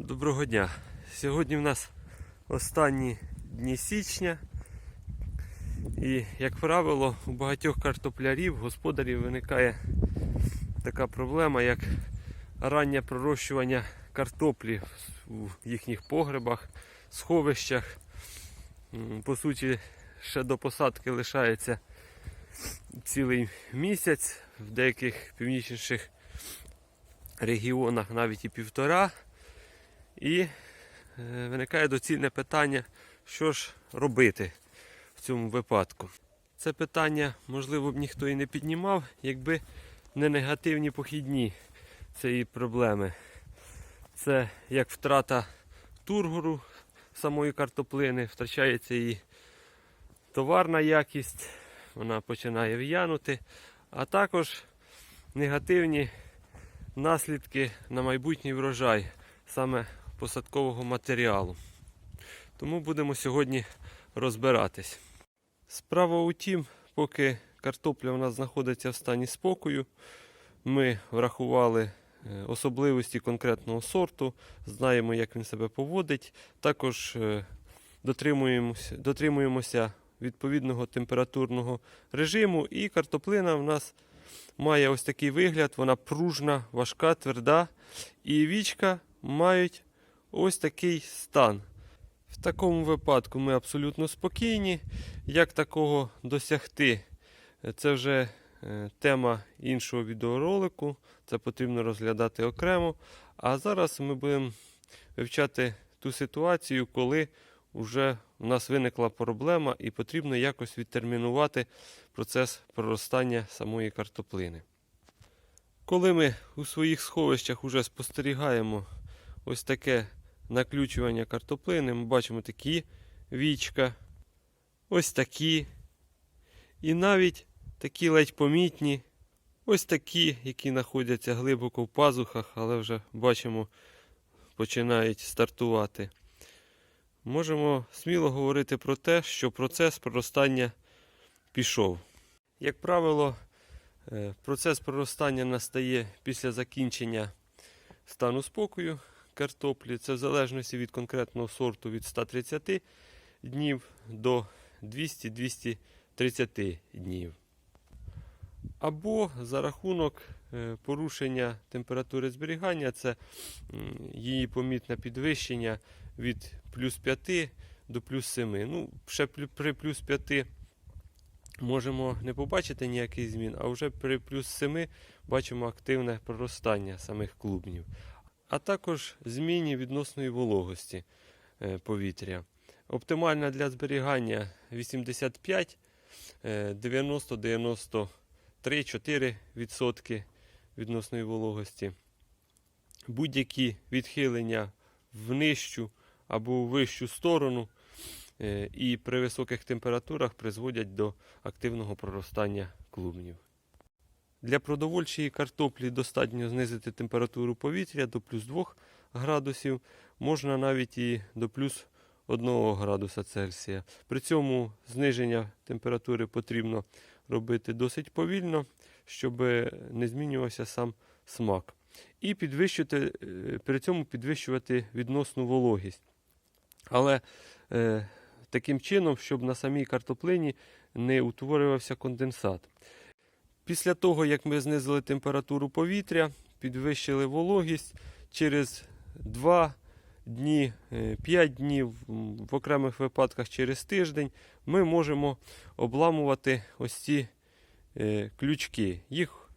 Доброго дня. Сьогодні в нас останні дні січня. І, як правило, у багатьох картоплярів, господарів виникає така проблема, як раннє пророщування картоплі у їхніх погребах, сховищах. По суті, ще до посадки лишається цілий місяць, в деяких північніших регіонах навіть і півтора. І е, виникає доцільне питання, що ж робити в цьому випадку. Це питання, можливо, б ніхто і не піднімав, якби не негативні похідні цієї проблеми. Це як втрата тургору самої картоплини, втрачається її товарна якість, вона починає в'янути, а також негативні наслідки на майбутній врожай саме посадкового матеріалу. Тому будемо сьогодні розбиратись. Справа у тім, поки картопля у нас знаходиться в стані спокою, ми врахували е, особливості конкретного сорту, знаємо, як він себе поводить. Також е, дотримуємося, дотримуємося відповідного температурного режиму, і картоплина в нас має ось такий вигляд, вона пружна, важка, тверда, і вічка мають ось такий стан. В такому випадку ми абсолютно спокійні. Як такого досягти? Це вже е, тема іншого відеоролику. Це потрібно розглядати окремо. А зараз ми будемо вивчати ту ситуацію, коли вже у нас виникла проблема і потрібно якось відтермінувати процес проростання самої картоплини. Коли ми у своїх сховищах вже спостерігаємо ось таке наключування картоплини, ми бачимо такі вічка, ось такі, і навіть такі ледь помітні, ось такі, які знаходяться глибоко в пазухах, але вже бачимо, починають стартувати. Можемо сміло говорити про те, що процес проростання пішов. Як правило, е, процес проростання настає після закінчення стану спокою картоплі. Це в залежності від конкретного сорту від 130 днів до 200-230 днів. Або за рахунок е, порушення температури зберігання, це її помітне підвищення від плюс 5 до плюс 7. Ну, ще при плюс 5 можемо не побачити ніяких змін, а вже при плюс 7 бачимо активне проростання самих клубнів. А також зміни відносної вологості е, повітря. Оптимальна для зберігання 85, е, 90-93-4% відносної вологості. Будь-які відхилення в нижчу або в вищу сторону е, і при високих температурах призводять до активного проростання клубнів. Для продовольчої картоплі достатньо знизити температуру повітря до плюс 2 градусів, можна навіть і до плюс 1 градуса Цельсія. При цьому зниження температури потрібно робити досить повільно, щоб не змінювався сам смак. І підвищувати, е, при цьому підвищувати відносну вологість. Але е, таким чином, щоб на самій картоплині не утворювався конденсат. Після того, як ми знизили температуру повітря, підвищили вологість, через 2 дні, 5 днів, в окремих випадках через тиждень, ми можемо обламувати ось ці е, ключки. Їх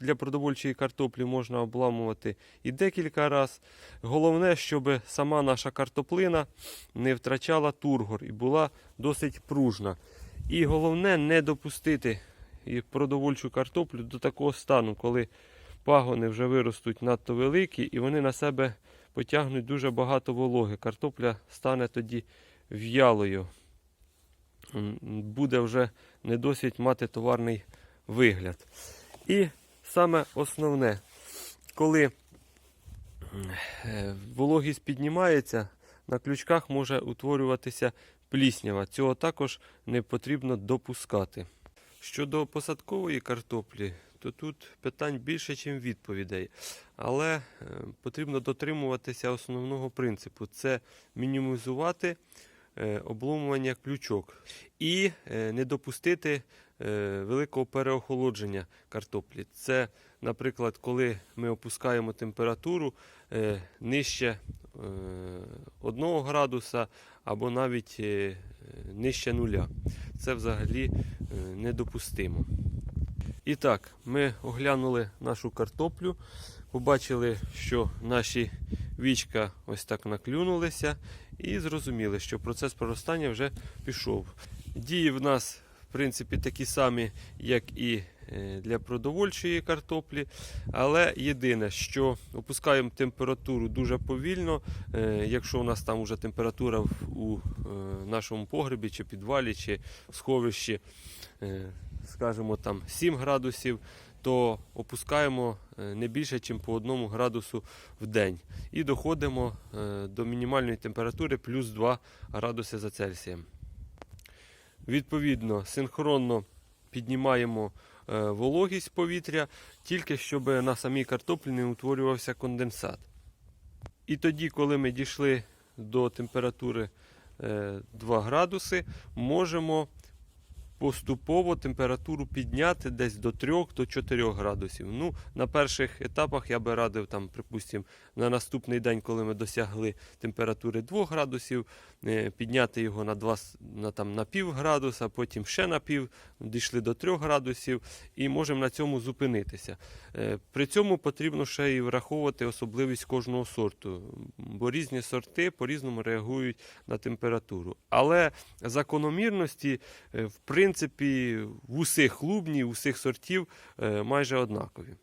для продовольчої картоплі можна обламувати і декілька разів. Головне, щоб сама наша картоплина не втрачала тургор і була досить пружна. І головне не допустити і продовольчу картоплю до такого стану, коли пагони вже виростуть надто великі і вони на себе потягнуть дуже багато вологи. Картопля стане тоді в'ялою. Буде вже не досить мати товарний вигляд. І саме основне, коли е, вологість піднімається, на ключках може утворюватися пліснява. Цього також не потрібно допускати. Щодо посадкової картоплі, то тут питань більше, ніж відповідей. Але е, потрібно дотримуватися основного принципу це мінімізувати е, обломування ключок і е, не допустити великого переохолодження картоплі. Це, наприклад, коли ми опускаємо температуру нижче 1 градуса або навіть е, нижче нуля. Це взагалі е, недопустимо. І так, ми оглянули нашу картоплю, побачили, що наші вічка ось так наклюнулися, і зрозуміли, що процес проростання вже пішов. Дії в нас, в принципі, такі самі, як і е, для продовольчої картоплі. Але єдине, що опускаємо температуру дуже повільно. Е, Якщо у нас там вже температура у е, нашому погребі, чи підвалі, чи сховищі, скажімо, там 7 градусів, то опускаємо не більше, ніж по 1 градусу в день. І доходимо до мінімальної температури плюс 2 градуси за Цельсієм. Відповідно, синхронно піднімаємо е, вологість повітря, тільки щоб на самій картоплі не утворювався конденсат. І тоді, коли ми дійшли до температури е, 2 градуси, можемо поступово температуру підняти десь до 3 до 4 градусів. Ну, на перших етапах я би радив, там, припустимо, на наступний день, коли ми досягли температури 2 градусів, е, підняти його на, 2, на, там, на пів градуса, потім ще на пів, дійшли до 3 градусів і можемо на цьому зупинитися. Е, При цьому потрібно ще і враховувати особливість кожного сорту, бо різні сорти по-різному реагують на температуру. Але закономірності, е, в принципі, в усіх в усіх сортів е, майже однакові.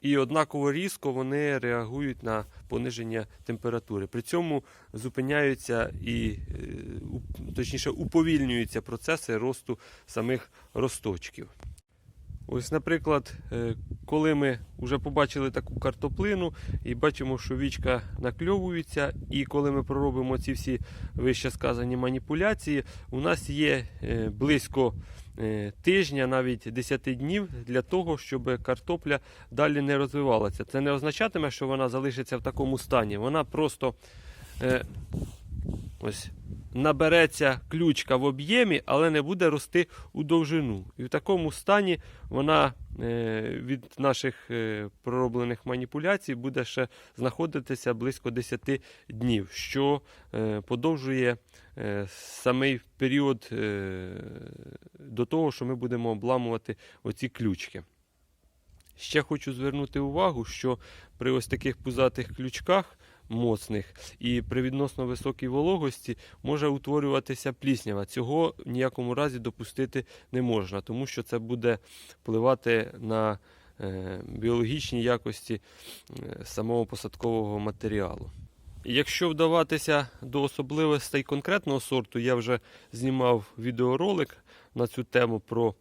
І однаково різко вони реагують на пониження температури. При цьому зупиняються і, е, точніше, уповільнюються процеси росту самих росточків. Ось, наприклад, е, коли ми вже побачили таку картоплину і бачимо, що вічка накльовується, і коли ми проробимо ці всі вище сказані маніпуляції, у нас є е, близько е, тижня, навіть 10 днів для того, щоб картопля далі не розвивалася. Це не означатиме, що вона залишиться в такому стані. Вона просто е, ось набереться ключка в об'ємі, але не буде рости у довжину. І в такому стані вона е, від наших е, пророблених маніпуляцій буде ще знаходитися близько 10 днів, що е, подовжує самий період до того, що ми будемо обламувати оці ключки. Ще хочу звернути увагу, що при ось таких пузатих ключках моцних і при відносно високій вологості може утворюватися пліснява. Цього в ніякому разі допустити не можна, тому що це буде впливати на е, біологічні якості е, самого посадкового матеріалу. Якщо вдаватися до особливостей конкретного сорту, я вже знімав відеоролик на цю тему про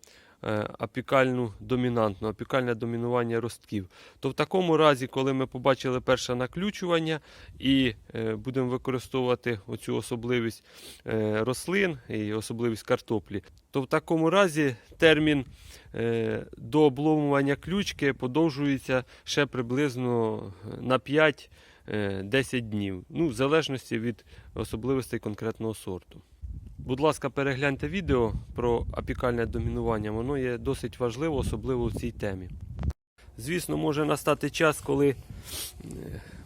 апікальну домінантну, апікальне домінування ростків. То в такому разі, коли ми побачили перше наключування і е, будемо використовувати оцю особливість е, рослин і особливість картоплі, то в такому разі термін е, до обломування ключки подовжується ще приблизно на 5 е, 10 днів, ну, в залежності від особливостей конкретного сорту. Будь ласка, перегляньте відео про апікальне домінування, воно є досить важливо, особливо в цій темі. Звісно, може настати час, коли е,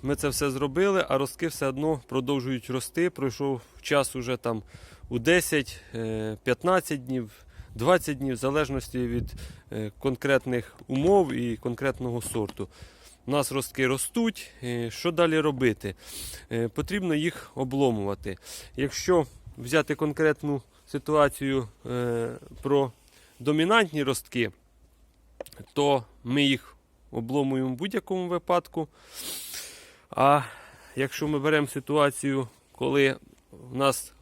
ми це все зробили, а ростки все одно продовжують рости. Пройшов час уже там у 10, е, 15 днів, 20 днів, в залежності від е, конкретних умов і конкретного сорту. У нас ростки ростуть. Що далі робити? Потрібно їх обломувати. Якщо взяти конкретну ситуацію е, про домінантні ростки, то ми їх обломуємо в будь-якому випадку. А якщо ми беремо ситуацію, коли в нас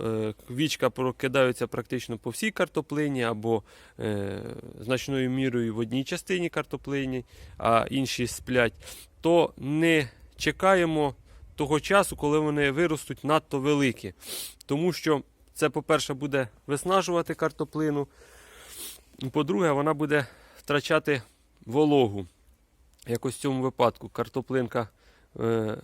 е, вічка прокидаються практично по всій картоплині або е, значною мірою в одній частині картоплині, а інші сплять, то не чекаємо того часу, коли вони виростуть надто великі. Тому що це, по-перше, буде виснажувати картоплину. По-друге, вона буде втрачати вологу. Як ось в цьому випадку картоплинка е,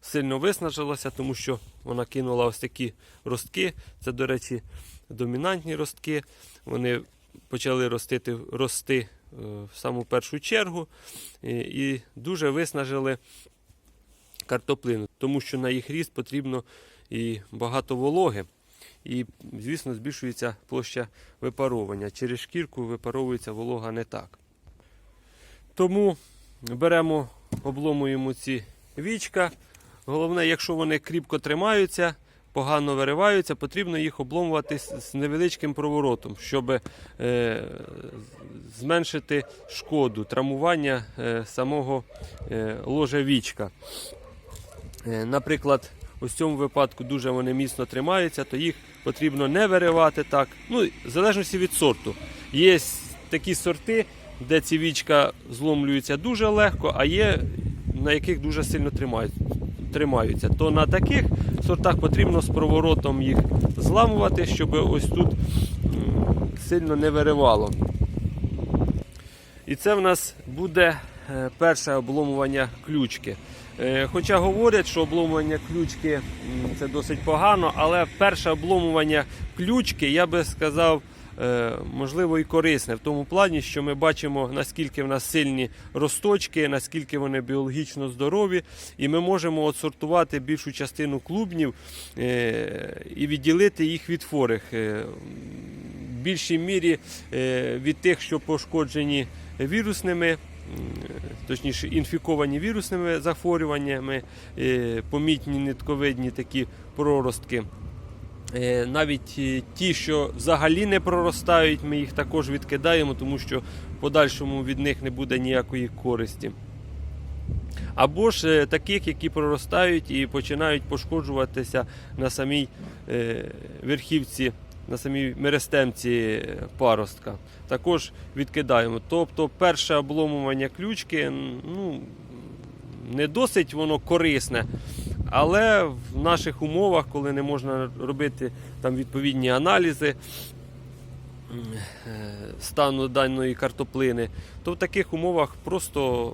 сильно виснажилася, тому що вона кинула ось такі ростки. Це, до речі, домінантні ростки. Вони почали ростити, рости е, в саму першу чергу і, і дуже виснажили картоплину, тому що на їх ріст потрібно і багато вологи. І, звісно, збільшується площа випаровування. Через шкірку випаровується волога не так. Тому беремо, обломуємо ці вічка. Головне, якщо вони кріпко тримаються, погано вириваються, потрібно їх обломувати з невеличким проворотом, щоб е, зменшити шкоду, травмування е, самого е, ложа вічка. Е, Наприклад, в цьому випадку дуже вони міцно тримаються, то їх потрібно не виривати так. Ну, в залежності від сорту. Є такі сорти, де ці вічка зломлюються дуже легко, а є на яких дуже сильно тримаються. То на таких сортах потрібно з проворотом їх зламувати, щоб ось тут сильно не виривало. І це в нас буде перше обломування ключки. Е, Хоча говорять, що обломування ключки це досить погано, але перше обломування ключки, я би сказав, е, можливо і корисне в тому плані, що ми бачимо, наскільки в нас сильні росточки, наскільки вони біологічно здорові, і ми можемо отсортувати більшу частину клубнів е, і відділити їх від хворих. Е, В більшій мірі е, від тих, що пошкоджені вірусними, точніше інфіковані вірусними захворюваннями, е, помітні нитковидні такі проростки. Е, Навіть е, ті, що взагалі не проростають, ми їх також відкидаємо, тому що в подальшому від них не буде ніякої користі. Або ж таких, які проростають і починають пошкоджуватися на самій верхівці, на самій мерестемці е, паростка. Також відкидаємо. Тобто перше обломування ключки ну, не досить воно корисне. Але в наших умовах, коли не можна робити там відповідні аналізи стану даної картоплини, то в таких умовах просто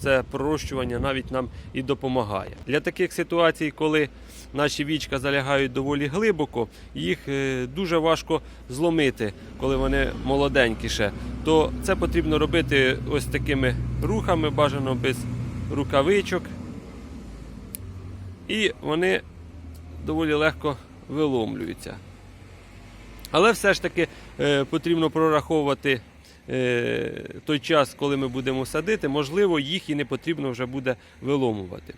це пророщування навіть нам і допомагає. Для таких ситуацій, коли наші вічка залягають доволі глибоко, їх е, дуже важко зломити, коли вони молоденькі ще, то це потрібно робити ось такими рухами, бажано без рукавичок. І вони доволі легко виломлюються. Але все ж таки е, потрібно прораховувати е, той час, коли ми будемо садити, можливо, їх і не потрібно вже буде виломувати.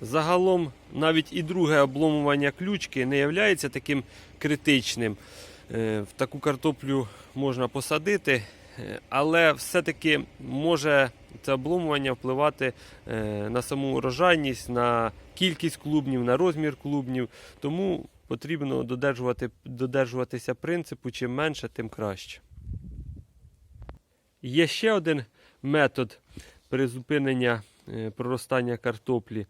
Загалом навіть і друге обломування ключки не є таким критичним. Е, В таку картоплю можна посадити, але все-таки може це обломування впливати на саму урожайність, на кількість клубнів, на розмір клубнів. Тому потрібно додержувати, додержуватися принципу, чим менше, тим краще. Є ще один метод призупинення е, проростання картоплі.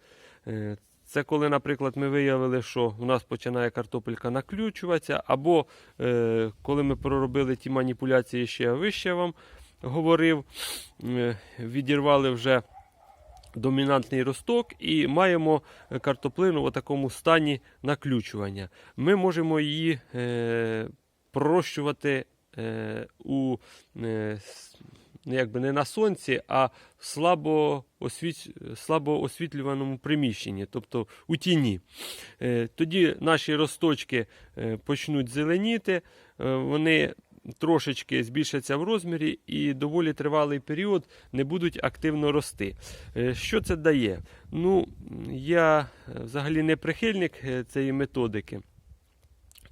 Е, Це коли, наприклад, ми виявили, що у нас починає картопелька наключуватися, або е, коли ми проробили ті маніпуляції, що я вище вам говорив, е, відірвали вже домінантний росток і маємо е, картоплину в такому стані наключування. Ми можемо її е, пророщувати е, у е, ну, якби не на сонці, а в слабо, освіт... слабо освітлюваному приміщенні, тобто у тіні. Е, Тоді наші росточки е, почнуть зеленіти, е, вони трошечки збільшаться в розмірі і доволі тривалий період не будуть активно рости. Е, Що це дає? Ну, я е, взагалі не прихильник е, цієї методики,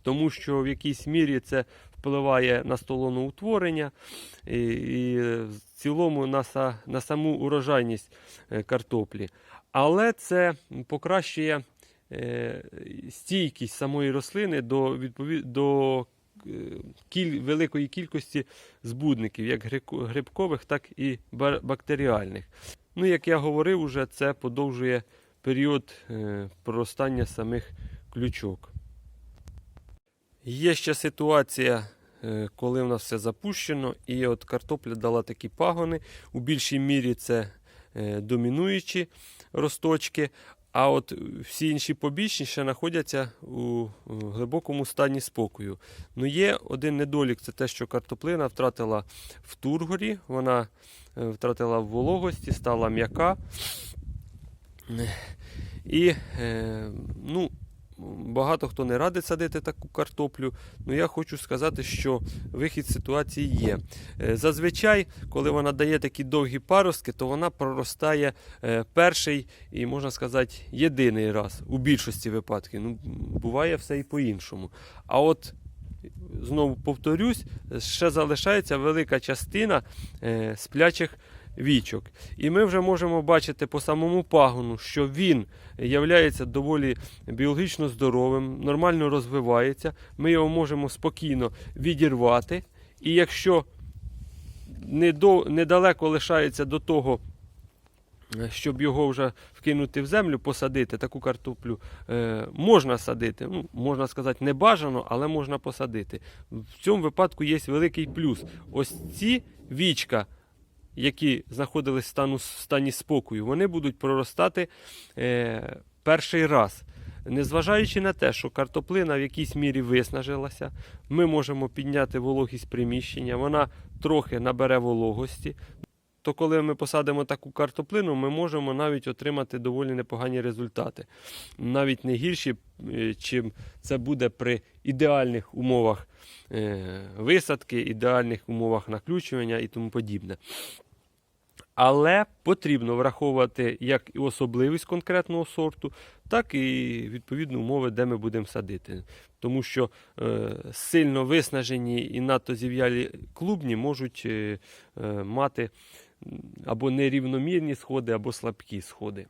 тому що в якійсь мірі це впливає на столоноутворення і, і в цілому на, са- на саму урожайність картоплі. Але це покращує стійкість самої рослини до, відпові... до кіль... великої кількості збудників, як грибкових, так і бактеріальних. Ну, як я говорив, уже це подовжує період е, проростання самих ключок. Є ще ситуація е, коли в нас все запущено, і от картопля дала такі пагони. У більшій мірі це е, домінуючі росточки. А от всі інші побічні ще знаходяться у глибокому стані спокою. Ну є один недолік це те, що картоплина втратила в тургорі, вона е, втратила в вологості, стала м'яка. І е, ну, багато хто не радить садити таку картоплю. Ну я хочу сказати, що вихід ситуації є. Е, Зазвичай, коли вона дає такі довгі паростки, то вона проростає е, перший і, можна сказати, єдиний раз у більшості випадків. Ну, буває все і по-іншому. А от знову повторюсь, ще залишається велика частина е, сплячих вічок. І ми вже можемо бачити по самому пагону, що він являється доволі біологічно здоровим, нормально розвивається. Ми його можемо спокійно відірвати. І якщо недалеко лишається до того, е, щоб його вже вкинути в землю, посадити таку картоплю е, можна садити. Ну, можна сказати, не бажано, але можна посадити. В цьому випадку є великий плюс. Ось ці вічка, які стану, в стані спокою, вони будуть проростати е, перший раз. Незважаючи на те, що картоплина в якійсь мірі виснажилася, ми можемо підняти вологість приміщення, вона трохи набере вологості. То коли ми посадимо таку картоплину, ми можемо навіть отримати доволі непогані результати. Навіть не гірші, е, чим це буде при ідеальних умовах е, висадки, ідеальних умовах наключування і тому подібне. Але потрібно враховувати як і особливість конкретного сорту, так і відповідно умови, де ми будемо садити. Тому що е, сильно виснажені і надто зів'ялі клубні можуть е, е, мати або нерівномірні сходи, або слабкі сходи.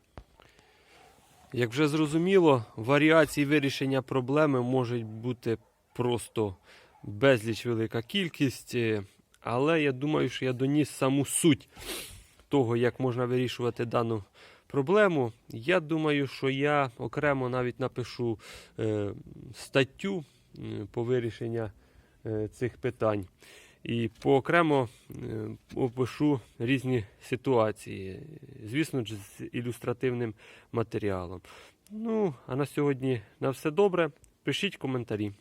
Як вже зрозуміло, варіацій вирішення проблеми може бути просто безліч велика кількість, е, але я думаю, що я доніс саму суть того, як можна вирішувати дану проблему. Я думаю, що я окремо навіть напишу е, статтю по вирішенню е, цих питань. І поокремо е, опишу різні ситуації, звісно ж, з ілюстративним матеріалом. Ну, а на сьогодні на все добре. Пишіть коментарі.